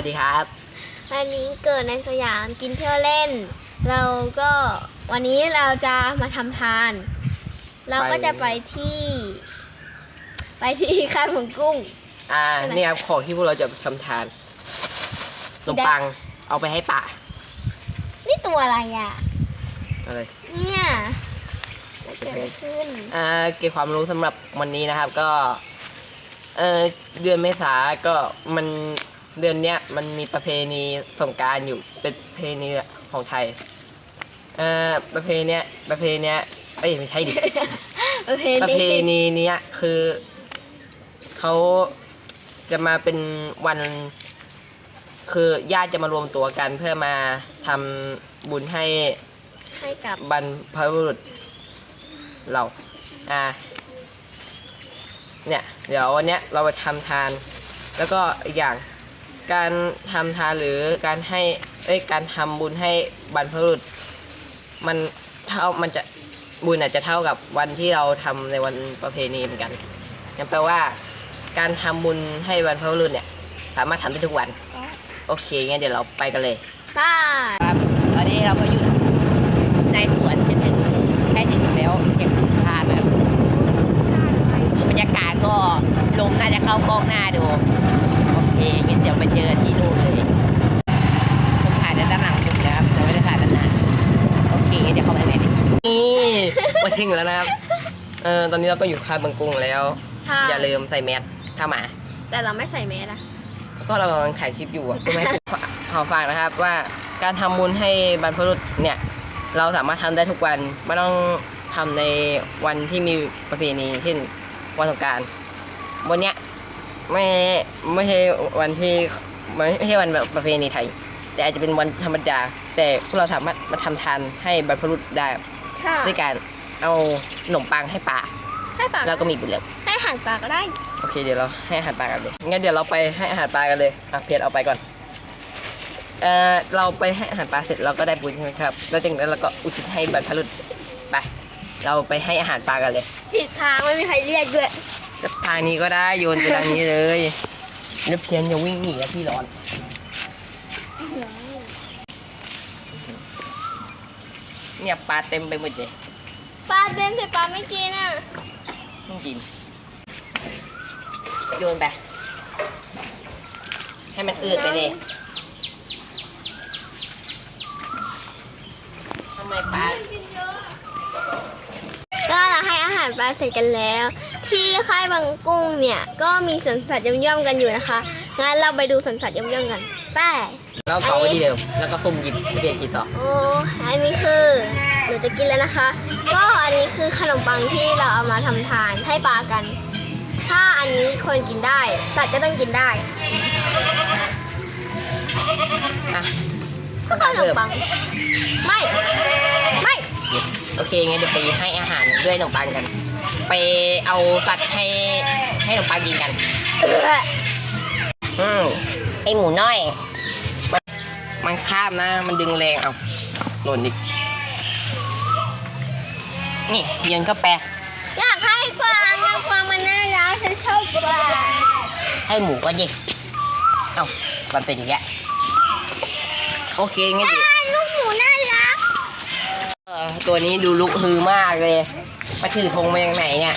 วัสดีครับ วันนี้เกิดในสยามกินเที่ยวเล่น เราก็วันนี้เราจะมาทำทาน เราก็จะไปที่ ไปที่ค่ายผงกุ้ง อ่าใช่ไหมนี่ครับของที่พวกเราจะทำทานขนมปังเอาไปให้ป่านี่ตัวอะไรอะ อะไร เนี่ยมันเกิดอะไรขึ้น อ่าเก็บความรู้สำหรับวันนี้นะครับ ก็ เออเดือนเมษาก็มัน เดือนเนี้ยมันมีประเพณีสงกรารอยู่เป็นประเพณีของไทย เอ่อประเพณีเนี้ยประเพณีเนี้ยเอ้ยไม่ใช่ดิ ประเพประเพณีณีเนี้ยคือเขาจะมาเป็นวัน คือญาติจะมารวมตัวกันเพื่อมาทำบุญให้ให้กับบรรพบุรุษเราอ่า เนี่ย เดี๋ยววันเนี้ยเราไปทำทาน แล้วก็อีกอย่าง การทำทานหรือการให้เอ้ยการทำบุญให้บรรพบุรุษ มันเท่ามันจะบุญอาจจะเท่ากับวันที่เราทำในวันประเพณีเหมือนกันนั่นแปลว่า การทำบุญให้บรรพบุรุษเนี่ย สามารถทำได้ทุกวัน โอเคงั้นเดี๋ยวเราไปกันเลยป้าครับตอนนี้เราก็อยู่ในสวนจะถึงใกล้ถึงแล้วเก็บสินค้านะครับบรร ยากาศก็ลมน่าจะเข้ากล้องหน้าดู โอเคงั้นเดี๋ยวไปเจอที่นู่นเลยผมถ่ายในด้านหลังสุดนะครับจะไม่ได้ถ่ายด้านหน้าโอเคงั้นเดี๋ยวเข้าไปในนี้นี่มาถึงแล้วนะครับ เออตอนนี้เราก็อยู่ค่ายบางกุ้งแล้ว ใช่อย่าลืมใส่แมสถ้ามา แต่เราไม่ใส่แมสอะก็เรากำลังถ่ายคลิปอยู่อะก็ไม่ให้ขอฝากนะครับว่าการทำบุญให้บรรพบุรุษเนี่ย เราสามารถทำได้ทุกวันไม่ต้องทำในวันที่มีประเพณีเช่น วันสงกรารวันเนี้ยไม่ไม่ใช่วันที่ไม่ใช่วันแบบประเพณีไทย แต่อาจจะเป็นวันธรรมดา แต่พวกเราสามารถมาทำทานให้บรรพบุรุษได้ใช่ด้วยการเอาขนมปังให้ป่าให้ปลาแล้วก็มีบุญเหลือให้อาหารปลาก็ได้โอเคเดี๋ยวเราให้อาหารปลากันเลยงั้นเดี๋ยวเราไปให้อาหารปลากันเลยอะเพียรเอาไปก่อนเอ่อเราไปให้อาหารปลาเสร็จเราก็ได้บุญใช่ไหมครับ แล้วจากนั้นเราก็อุทิศให้บรรพบุรุษไป เราไปให้อาหารปลากันเลยผิดทางไม่มีใครเรียกด้วย ทางนี้ก็ได้โยนไปทางนี้เลยแล้วเพียรอย่าวิ่งหนีอะพี่ร้อน เนี่ยปลาเต็มไปหมดเลยปลาเต็มแต่ปลาไม่กินอะจริงๆโยนไป ให้มันอืดไปเลย ทำไมปลาก็ เราให้อาหารปลาเสร็จกันแล้ว ที่ค่ายบางกุ้งเนี่ยก็มีสวนสัตว์ย่อมๆกันอยู่นะคะงั้นเราไปดูสวนสัตว์ย่อมๆกันไป แล้วเผาไว้ที่เดิม แล้วก็ซุ่มหยิบเปลี่ยนกินต่อ โอ้อันนี้คือหนูจะกินแล้วนะคะ ก็อันนี้คือขนมปังที่เราเอามาทำทานให้ปลากัน ถ้าอันนี้คนกินได้สัตว์ก็ต้องกินได้อะก็ขนมปัง ไม่ ไม่ โอเคงั้นเดี๋ยวไปให้อาหารด้วยขนมปังกัน ไปเอาสัตว์ให้ให้ขนมปังกินกันเอออืมไอหมูน้อย มันมันข้ามนะ มันดึงแรงเอาหล่นอีก นี่เย็นก็แปะอยากให้กวางนะกวางมันน่ารักฉันชอบกวางให้หมูก็ดิเอ้ามันเป็นอย่างเงี้ยโอเคงั้นเดี๋ยว อ่าลูกหมูน่ารัก เออ ตัวนี้ดูลุกฮือมากเลย มาถือธงมาจากไหนเนี่ย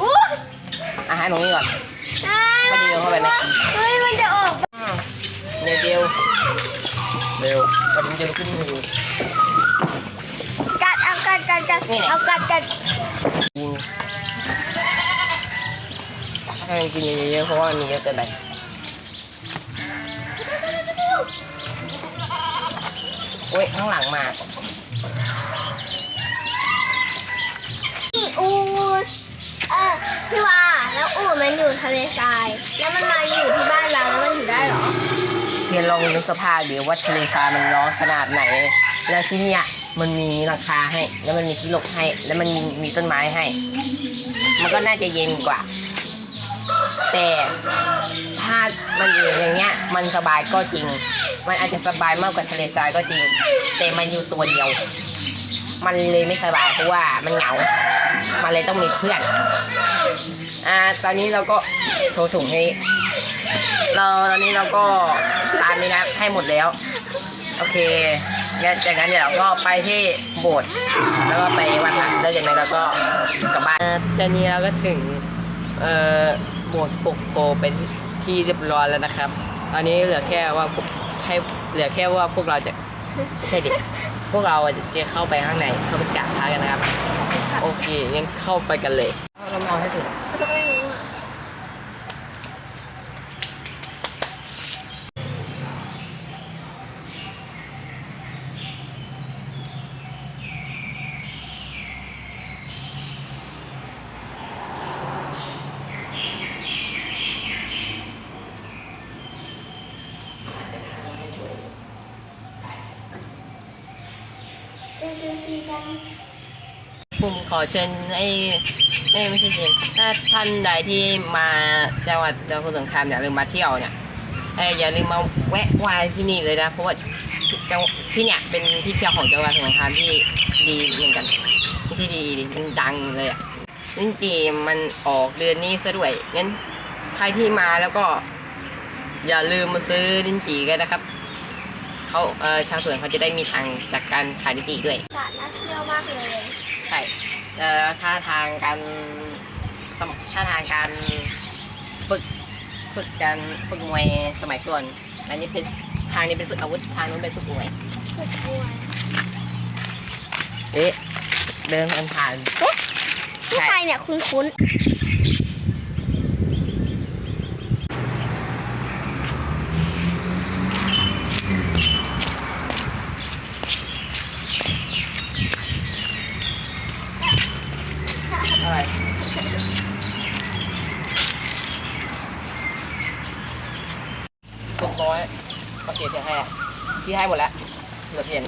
อู้อาหารตรงนี้ก่อนอ่าไม่ได้โยนเข้าไปไหม เฮ้ย มันจะออกอืมเดี๋ยวเดียวเร็วมันจะลุกขึ้นฮือกัดเอากัดกัดกัดนี่ไงเอากัดกัดกินให้มันกินเยอะๆเพราะว่ามันมีเยอะเกินไป โอ้ยข้างหลังมานี่อูดเออพี่ว่าแล้วอูดมันอยู่ทะเลทราย แล้วมันมาอยู่ที่บ้านเราแล้วมันอยู่ได้เหรอเพียงลองนึกสภาพเดิว่าทะเลทรายมันร้อนขนาดไหน แล้วที่เนี่ยมันมีหลังคาให้ แล้วมันมีที่หลบให้ แล้วมันมีมีต้นไม้ให้ มันก็น่าจะเย็นกว่า แต่ถ้ามันอยู่อย่างเงี้ย มันสบายก็จริง มันอาจจะสบายมากกว่าทะเลทรายก็จริง แต่มันอยู่ตัวเดียว มันเลยไม่สบายเพราะว่ามันเหงา มันเลยต้องมีเพื่อน อ่า ตอนนี้เราก็โชว์ถุงให้เราตอนนี้เราก็ตามนี้นะให้หมดแล้ว โอเคงั้นจากนั้นเดี๋ยวเราก็ไปที่โบสถ์แล้วก็ไปวัดนะแล้วจากนั้นเราก็กลับบ้านตอนนี้เราก็ถึง เอ่อโบสถ์ปกโพเป็นที่เรียบร้อยแล้วนะครับ ตอนนี้เหลือแค่ว่าพวกให้เหลือแค่ว่าพวกเราจะไม่ใช่ดิพวกเราจะเข้าไปข้างในเข้าไปกราบพระกันนะครับ โอเคงั้นเข้าไปกันเลย เรามองให้ถึง ก็ไม่รู้อะ ผมขอเชิญไอ้ไอ้ไม่ใช่เชิญถ้าท่านใดที่มาจังหวัดจังหวัดสงคราเนี่ยหรือมาเที่ยวเนี่ยเอ้ยอย่าลืมมาแวะไวายที่นี่เลยนะเพราะว่าจังที่เนี่ยเป็นที่เที่ยวของจังหวัดสงคราที่ดีเหมือนกันไม่ใช่ดีดิมันดังเลยอะลิ้นจี่มันออกเดือนนี้ซะด้วยงั้นใครที่มาแล้วก็ อย่าลืมมาซื้อลิ้นจี่กันนะครับ เขาเอ่อชาวสวนเขาจะได้มีทางจากการขายลิ้นจี่ด้วยสระน่าเที่ยวมากเลย ใช่เอ่อท่าทางการสมท่าทางการฝึกฝึกการฝึกมวยสมัยก่อนอันนี้เป็นทางนี้เป็นฝึกอาวุธทางนู้นเป็นฝึกมวยสุดมวยเอ๊ะเดินผ่านผ่านที่ไทยเนี่ยคุ้นอะไรหก ร้อยโอเคเพียงให้อะพี่ให้หมดแล้วเหลือเพียง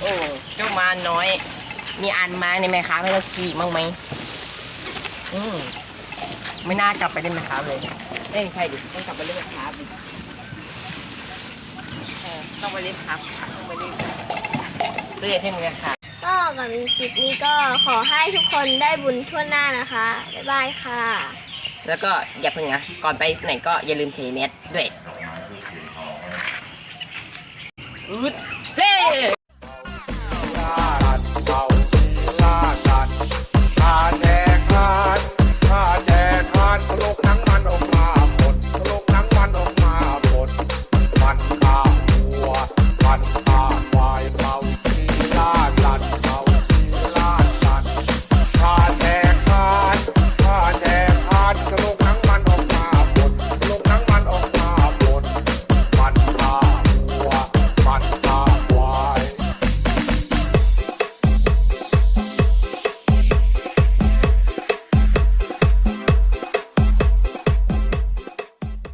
โอ้เจ้ามาน้อย มีอันมาในไหมครับให้เราขี่บ้งไหมอืมไม่น่ากลับไปเล่นไหมครับเลยเอ้ยใช่ดิต้องกลับไปเล่นไหมครับดิเออต้องไปเล่นครับต้องไปเล่นเรื่อยเท่นกันครับๆก็ก่อนเป็นคลิปนี้ก็ขอให้ทุกคนได้บุญทั่วหน้านะคะ บ๊ายบายค่ะ แล้วก็อย่าเพิ่งนะก่อนไปไหนก็อย่าลืมถือเม็ดด้วยอืดเฮ้